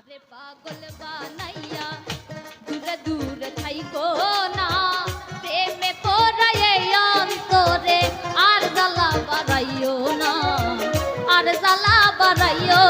আরে পাগল বানাইয়া দূরে দূরে থাইকো না প্রেমে পড়াইয়ে আর জ্বালা বাড়াইও না আর জ্বালা বাড়াইও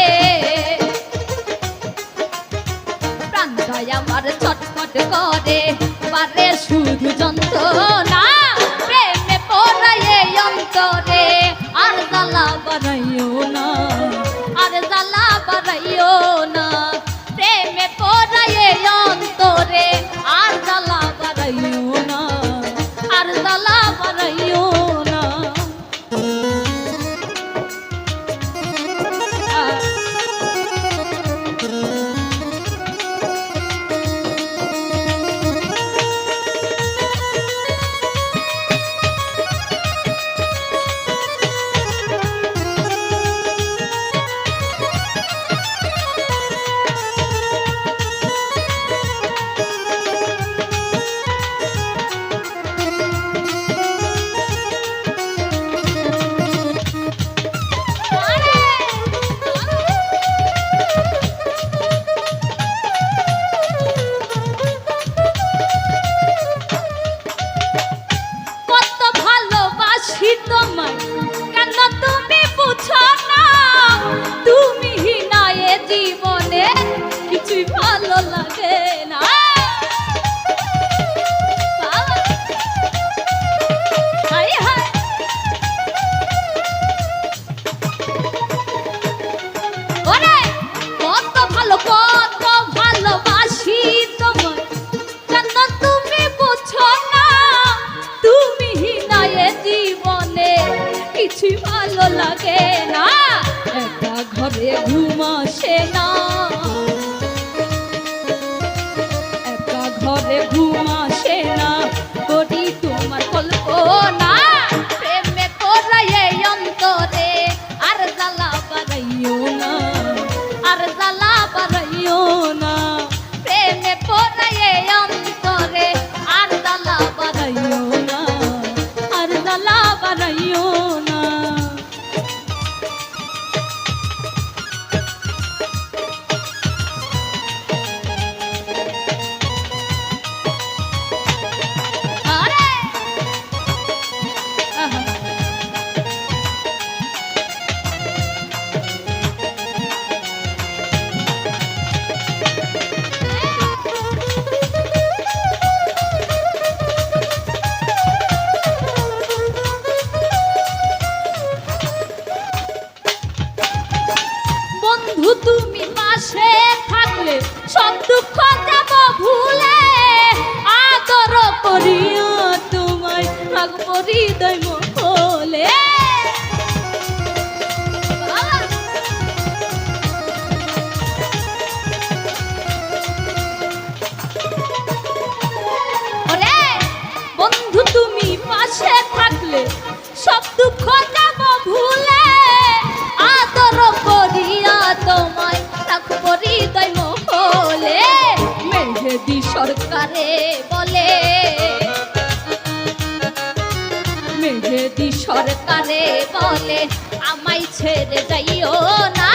করে পারে শুধু যন্ত্রণা প্রেমে পড়াইয়ে অন্তরে আর জ্বালা বাড়াইও না। ভালোবাসি না। একা ঘরে ঘুম আসে না। একা ঘরে ঘুম আসে না। করি তোমার কল্পনা। সব দুঃখ যাব ভুলে আদর করিয়া তোমায় রাখব হৃদয় মহলে বন্ধু, তুমি পাশে থাকলে সব দুঃখ বলে সরকারে বলে আমায় ছেড়ে যাইও না।